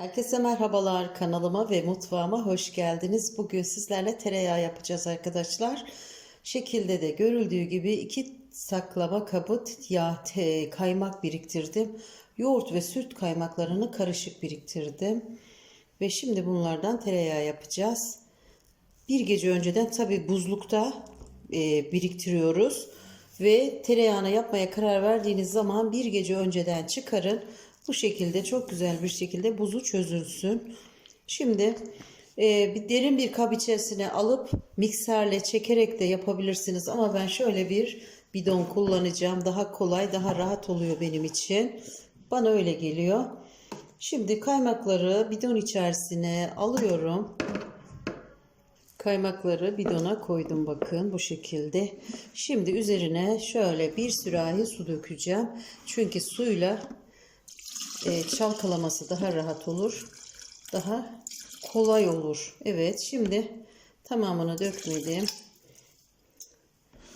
Herkese merhabalar kanalıma ve mutfağıma hoş geldiniz. Bugün sizlerle tereyağı yapacağız arkadaşlar. Şekilde de görüldüğü gibi iki saklama kabı yağ te- kaymak biriktirdim. Yoğurt ve süt kaymaklarını karışık biriktirdim. Ve şimdi bunlardan tereyağı yapacağız. Bir gece önceden tabi buzlukta e, biriktiriyoruz. Ve tereyağını yapmaya karar verdiğiniz zaman bir gece önceden çıkarın. Bu şekilde çok güzel bir şekilde buzu çözülsün. Şimdi e, bir derin bir kap içerisine alıp mikserle çekerek de yapabilirsiniz. Ama ben şöyle bir bidon kullanacağım. Daha kolay, daha rahat oluyor benim için. Bana öyle geliyor. Şimdi kaymakları bidon içerisine alıyorum. Kaymakları bidona koydum bakın bu şekilde. Şimdi üzerine şöyle bir sürahi su dökeceğim. Çünkü suyla e, çalkalaması daha rahat olur. Daha kolay olur. Evet şimdi tamamını dökmedim.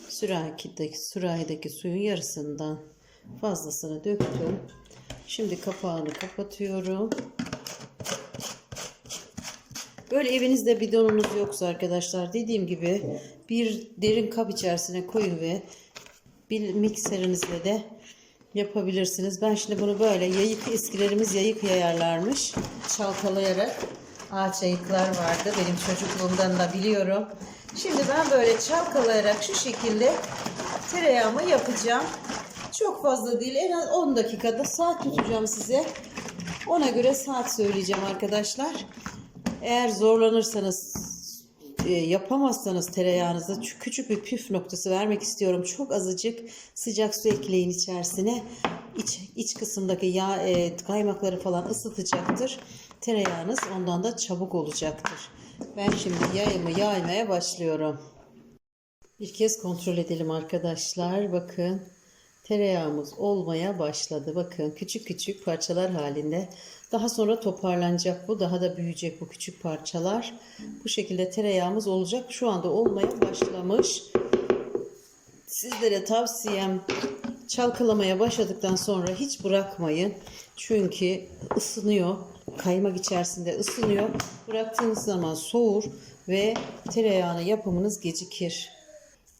Sürahideki, sürahideki suyun yarısından fazlasını döktüm. Şimdi kapağını kapatıyorum. Böyle evinizde bidonunuz yoksa arkadaşlar dediğim gibi bir derin kap içerisine koyun ve bir mikserinizle de yapabilirsiniz. Ben şimdi bunu böyle yayık eskilerimiz yayık yayarlarmış. Çalkalayarak ağaç yayıklar vardı. Benim çocukluğumdan da biliyorum. Şimdi ben böyle çalkalayarak şu şekilde tereyağımı yapacağım. Çok fazla değil. En az 10 dakikada saat tutacağım size. Ona göre saat söyleyeceğim arkadaşlar. Eğer zorlanırsanız e, yapamazsanız tereyağınızda çü- küçük bir püf noktası vermek istiyorum. Çok azıcık sıcak su ekleyin içerisine. İç, iç kısımdaki yağ e, kaymakları falan ısıtacaktır. Tereyağınız ondan da çabuk olacaktır. Ben şimdi yağımı yaymaya başlıyorum. Bir kez kontrol edelim arkadaşlar. Bakın tereyağımız olmaya başladı. Bakın küçük küçük parçalar halinde. Daha sonra toparlanacak bu. Daha da büyüyecek bu küçük parçalar. Bu şekilde tereyağımız olacak. Şu anda olmaya başlamış. Sizlere tavsiyem çalkalamaya başladıktan sonra hiç bırakmayın. Çünkü ısınıyor. Kaymak içerisinde ısınıyor. Bıraktığınız zaman soğur ve tereyağını yapımınız gecikir.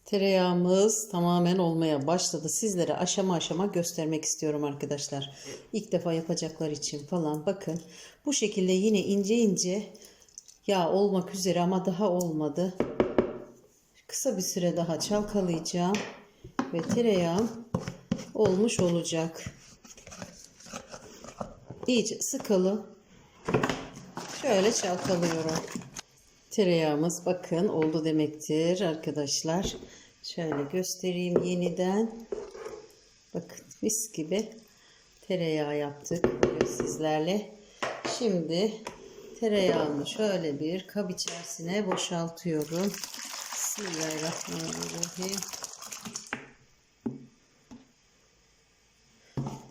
Tereyağımız tamamen olmaya başladı. Sizlere aşama aşama göstermek istiyorum arkadaşlar. İlk defa yapacaklar için falan bakın. Bu şekilde yine ince ince yağ olmak üzere ama daha olmadı. Kısa bir süre daha çalkalayacağım ve tereyağım olmuş olacak. İyice sıkalı. Şöyle çalkalıyorum. Tereyağımız bakın oldu demektir arkadaşlar. Şöyle göstereyim yeniden. Bakın mis gibi tereyağı yaptık sizlerle. Şimdi tereyağımı şöyle bir kap içerisine boşaltıyorum. Bismillahirrahmanirrahim.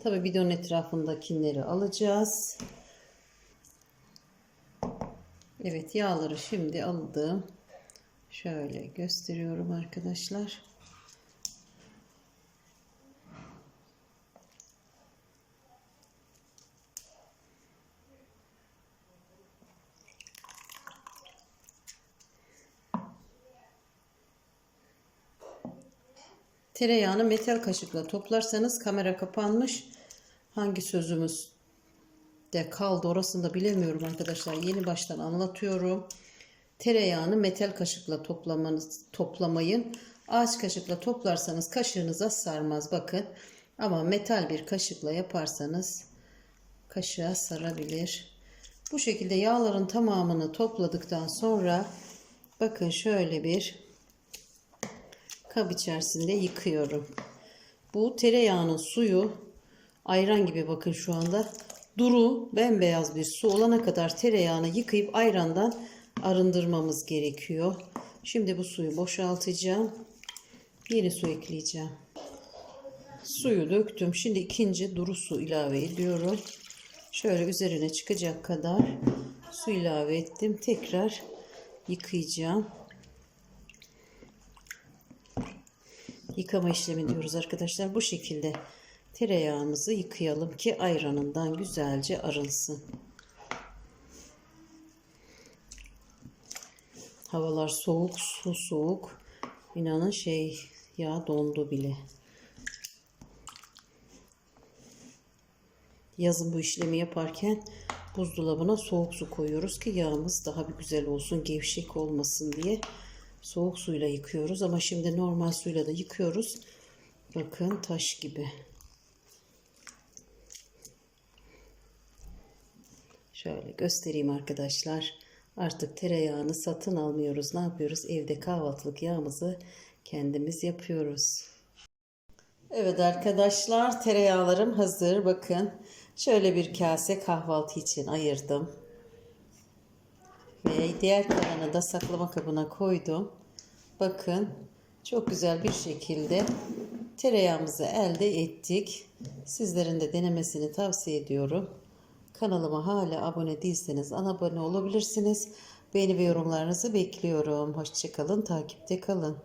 Tabi bidon etrafındakileri alacağız. Evet yağları şimdi aldım. Şöyle gösteriyorum arkadaşlar. Tereyağını metal kaşıkla toplarsanız kamera kapanmış. Hangi sözümüz de kaldı orasını bilemiyorum arkadaşlar. Yeni baştan anlatıyorum. Tereyağını metal kaşıkla toplamanız, toplamayın. Ağaç kaşıkla toplarsanız kaşığınıza sarmaz bakın. Ama metal bir kaşıkla yaparsanız kaşığa sarabilir. Bu şekilde yağların tamamını topladıktan sonra bakın şöyle bir kap içerisinde yıkıyorum. Bu tereyağının suyu ayran gibi bakın şu anda duru bembeyaz bir su olana kadar tereyağını yıkayıp ayrandan arındırmamız gerekiyor. Şimdi bu suyu boşaltacağım. Yeni su ekleyeceğim. Suyu döktüm. Şimdi ikinci duru su ilave ediyorum. Şöyle üzerine çıkacak kadar su ilave ettim. Tekrar yıkayacağım. Yıkama işlemi diyoruz arkadaşlar. Bu şekilde Tereyağımızı yıkayalım ki ayranından güzelce arılsın. Havalar soğuk, su soğuk. İnanın şey yağ dondu bile. Yazın bu işlemi yaparken buzdolabına soğuk su koyuyoruz ki yağımız daha bir güzel olsun, gevşek olmasın diye. Soğuk suyla yıkıyoruz ama şimdi normal suyla da yıkıyoruz. Bakın taş gibi. Şöyle göstereyim arkadaşlar. Artık tereyağını satın almıyoruz. Ne yapıyoruz? Evde kahvaltılık yağımızı kendimiz yapıyoruz. Evet arkadaşlar tereyağlarım hazır. Bakın şöyle bir kase kahvaltı için ayırdım. Ve diğer kalanı da saklama kabına koydum. Bakın çok güzel bir şekilde tereyağımızı elde ettik. Sizlerin de denemesini tavsiye ediyorum. Kanalıma hala abone değilseniz abone olabilirsiniz. Beğeni ve yorumlarınızı bekliyorum. Hoşçakalın, takipte kalın.